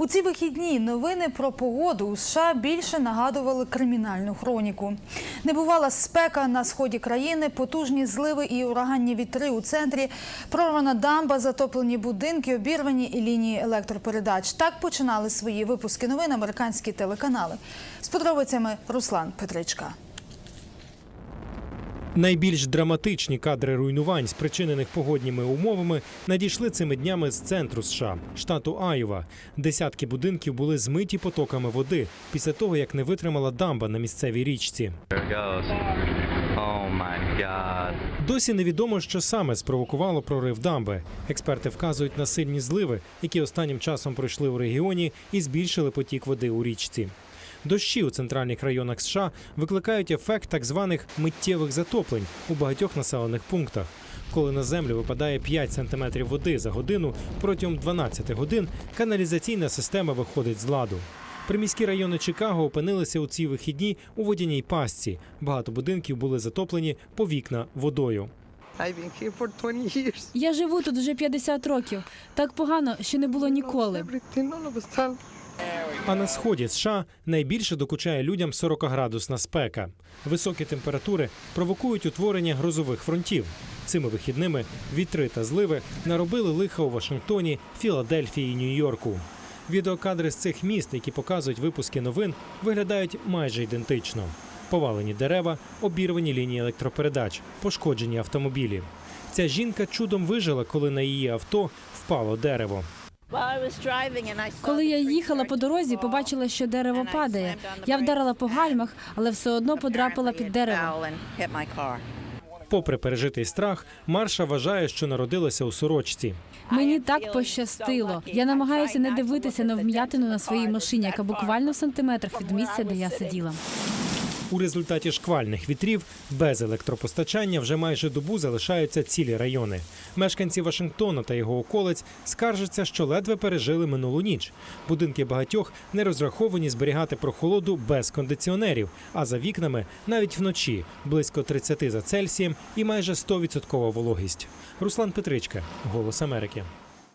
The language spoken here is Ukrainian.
У ці вихідні новини про погоду у США більше нагадували кримінальну хроніку. Небувала спека на сході країни, потужні зливи і ураганні вітри у центрі, прорвана дамба, затоплені будинки, обірвані і лінії електропередач. Так починали свої випуски новин американські телеканали. З подробицями Руслан Петричка. Найбільш драматичні кадри руйнувань, спричинених погодніми умовами, надійшли цими днями з центру США, штату Айова. Десятки будинків були змиті потоками води після того, як не витримала дамба на місцевій річці. Досі невідомо, що саме спровокувало прорив дамби. Експерти вказують на сильні зливи, які останнім часом пройшли у регіоні і збільшили потік води у річці. Дощі у центральних районах США викликають ефект так званих миттєвих затоплень у багатьох населених пунктах. Коли на землю випадає 5 сантиметрів води за годину, протягом 12 годин каналізаційна система виходить з ладу. Приміські райони Чикаго опинилися у ці вихідні у водяній пастці. Багато будинків були затоплені по вікна водою. I've been here for 20 years. Я живу тут вже 50 років. Так погано, що не було ніколи. А на сході США найбільше докучає людям 40-градусна спека. Високі температури провокують утворення грозових фронтів. Цими вихідними вітри та зливи наробили лиха у Вашингтоні, Філадельфії і Нью-Йорку. Відеокадри з цих міст, які показують випуски новин, виглядають майже ідентично. Повалені дерева, обірвані лінії електропередач, пошкоджені автомобілі. Ця жінка чудом вижила, коли на її авто впало дерево. Коли я їхала по дорозі, побачила, що дерево падає. Я вдарила по гальмах, але все одно подрапила під дерево. Попри пережитий страх, Марша вважає, що народилася у сорочці. Мені так пощастило. Я намагаюся не дивитися на вм'ятину на своїй машині, яка буквально в сантиметрах від місця, де я сиділа. У результаті шквальних вітрів без електропостачання вже майже добу залишаються цілі райони. Мешканці Вашингтона та його околиць скаржаться, що ледве пережили минулу ніч. Будинки багатьох не розраховані зберігати прохолоду без кондиціонерів, а за вікнами навіть вночі близько 30 за Цельсієм і майже 100% вологість. Руслан Петричка, Голос Америки.